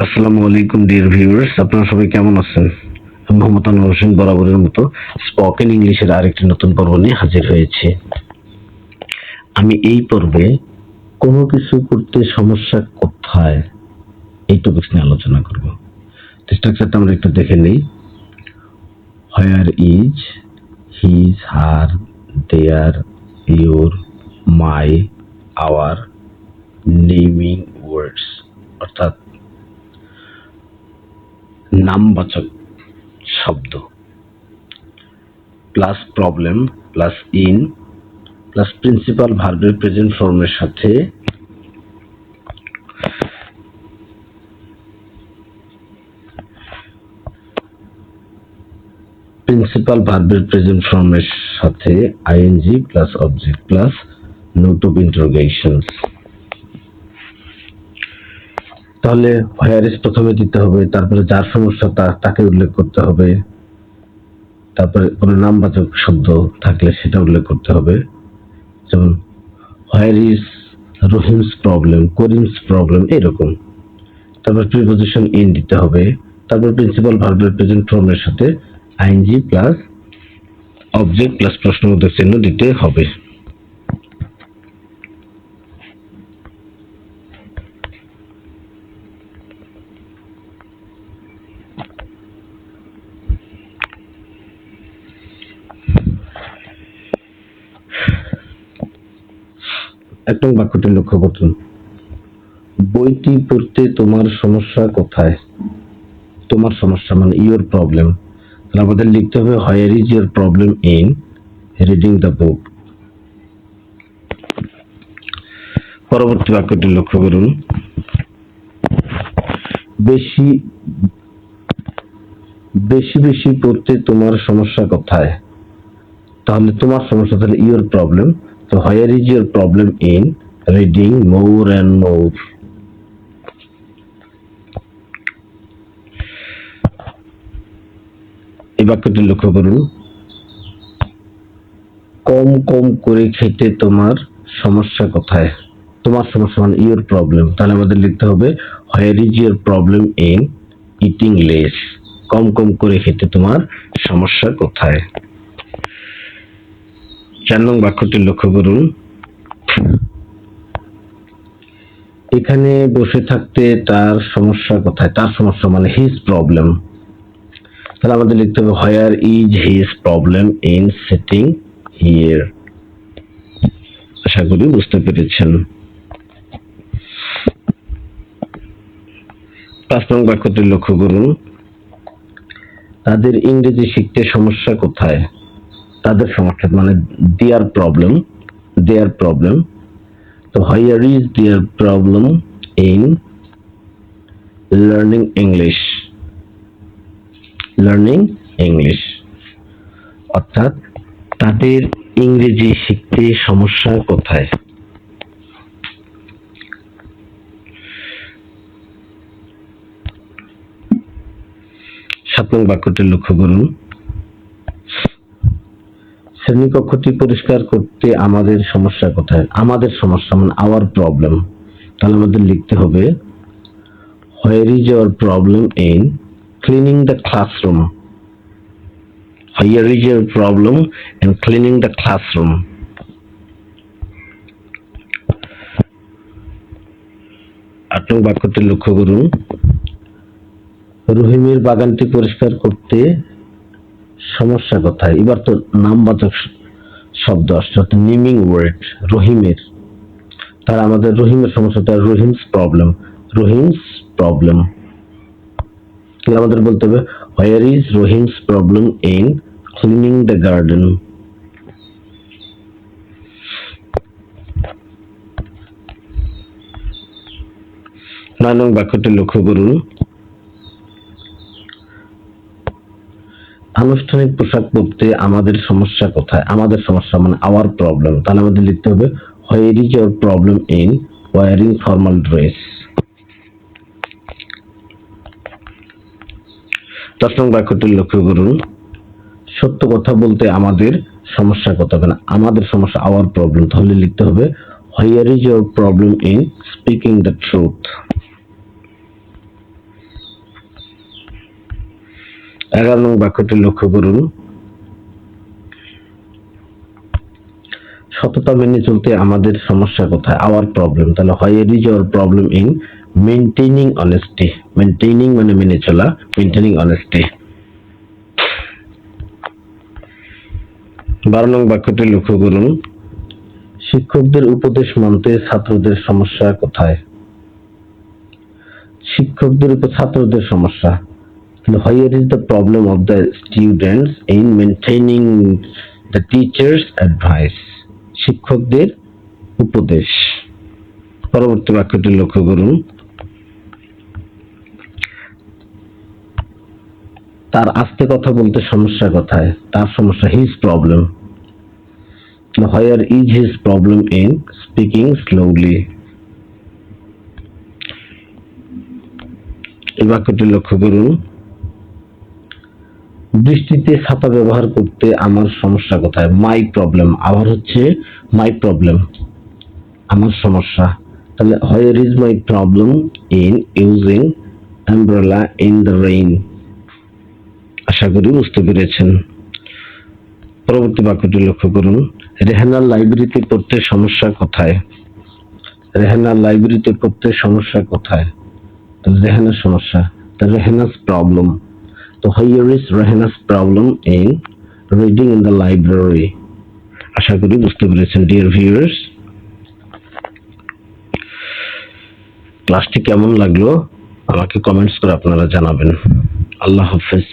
আসসালামু আলাইকুম dear viewers আপনারা সবাই কেমন আছেন? মোহাম্মদ আনোয়ার হোসেন বরাবরের মতো স্পোকেন ইংলিশের আরেকটি নতুন পর্ব নিয়ে হাজির হয়েছি। আমি এই পর্বে কোনো কিছু করতে সমস্যা কোথায় এই টপিক্স নিয়ে আলোচনা করব। স্ট্রাকচারটা আমরা একটু দেখে নিই। Where is his her their your my our naming words অর্থাৎ নামবাচক শব্দ। Plus problem plus in plus principal ভার্বের প্রেজেন্ট ফর্মের সাথে প্রিন্সিপাল ভার্বের প্রেজেন্ট ফর্মের সাথে ING plus object plus note of interrogations তাহলে হোয়ারিস প্রথমে দিতে হবে, তারপরে যার সমস্যা তা- তাকে উল্লেখ করতে হবে। তারপরে কোনো নামবাচক শব্দ থাকলে সেটা উল্লেখ করতে হবে। যেমন where is Rahim's problem Karim's problem এরকম। তারপর প্রিপোজিশন ইন দিতে হবে। তারপর প্রিন্সিপাল ভার্বের প্রেজেন্ট ফর্মের সাথে আইএনজি প্লাস অবজেক্ট প্লাস প্রশ্নবোধক চিহ্ন দিতে হবে। এক নং বাক্যটি লক্ষ্য করুন। বইটি পড়তে তোমার সমস্যা কোথায়? তোমার সমস্যা মানে ইওর প্রবলেম তাহলে আমাদের লিখতে হবে where is your problem in reading the book পরবর্তী বাক্যটি লক্ষ্য করুন। বেশি বেশি বেশি পড়তে তোমার সমস্যা কোথায়? তাহলে তোমার সমস্যা, তাহলে ইওর প্রবলেম তো where is your problem in reading more and more এই বাক্যটি লক্ষ্য করুন। কম কম করে খেতে তোমার সমস্যা কোথায়? তোমার সমস্যা মানে প্রবলেম তাহলে আমাদের লিখতে হবে where is your problem in eating less কম কম করে খেতে তোমার সমস্যা কোথায়? চার নং বাক্যটি লক্ষ্য করুন। এখানে বসে থাকতে তার সমস্যা কোথায়? তার সমস্যা মানে হিজ প্রবলেম তাহলে আমাদের লিখতে হবে where is his problem in sitting here আশা করি বুঝতে পেরেছেন। পাঁচ নং বাক্যটি লক্ষ্য করুন। তাদের ইংরেজি শিখতে সমস্যা কোথায়? তাদের সমস্যা মানে দেয়ার প্রবলেম দেয়ার প্রবলেম তো where is their problem in learning English learning English অর্থাৎ তাদের ইংরেজি শিখতে সমস্যা কোথায়? সাত নং বাক্যটি লক্ষ্য করুন। শ্রেণীকক্ষটি পরিষ্কার করতে আমাদের সমস্যা কোথায়? আমাদের সমস্যা মানে আওয়ার প্রবলেম তাহলে আমাদের লিখতে হবে where is our problem in cleaning the classroom where is our problem in cleaning the classroom আট নং বাক্যটি লক্ষ্য করুন। রহিমের বাগানটি পরিষ্কার করতে সমস্যা কোথায়? এবার তো নামবাচক শব্দ আসছে, অর্থাৎ নেমিং ওয়ার্ড রহিমের। তার আমাদের রহিমের সমস্যাটা রহিমস প্রবলেম রহিমস প্রবলেম তাহলে আমাদের বলতে হবে where is Rahim's problem in cleaning the garden নয় নং বাক্যটি লক্ষ্য করুন। আনুষ্ঠানিক পোশাক পরতে আমাদের সমস্যা কোথায়? আমাদের সমস্যা মানে আওয়ার প্রবলেম তাহলে আমাদের লিখতে হবে where is your problem in wearing formal dress দশ নং বাক্যটি লক্ষ্য করুন। সত্য কথা বলতে আমাদের সমস্যা কোথায়? মানে আমাদের সমস্যা আওয়ার প্রবলেম তাহলে লিখতে হবে where is your problem in speaking the truth এগারো নং বাক্যটি লক্ষ্য করুন। সততা মেনে চলতে আমাদের সমস্যা কোথায়? আওয়ার প্রবলেম তাহলে where is our problem in maintaining honesty maintaining মানে মেনে চলা মেনটেনিং অনেস্টি বারো নং বাক্যটি লক্ষ্য করুন। শিক্ষকদের উপদেশ মানতে ছাত্রদের সমস্যা কোথায়? শিক্ষকদের উপর ছাত্রদের সমস্যা। Where is the problem of the students in maintaining the teachers advice শিক্ষকদের উপদেশ। পরবর্তী বাক্যটি লক্ষ্য করুন। তার আস্তে কথা বলতে সমস্যা কোথায়? তার সমস্যা his problem where is his problem in speaking slowly এই বাক্যটি লক্ষ্য করুন। বৃষ্টিতে ছাতা ব্যবহার করতে আমার সমস্যা কোথায়? মাই প্রবলেম আবার হচ্ছে মাই প্রবলেম আমার সমস্যা। তাহলে where is my problem in using umbrella in the rain আশা করি বুঝতে পেরেছেন। পরবর্তী বাক্যটি লক্ষ্য করুন। রেহানার লাইব্রেরিতে পড়তে সমস্যা কোথায়? রেহানার লাইব্রেরিতে পড়তে সমস্যা কোথায়? রেহানার সমস্যা। রেহানাস প্রবলেম তো where is Rehana's problem in reading in the library. আশা করি বুঝতে পেরেছেন, ডিয়ার ভিউয়ার্স। ক্লাসটি কেমন লাগল? আমাকে কমেন্টস করে আপনারা জানাবেন। আল্লাহ হাফেজ।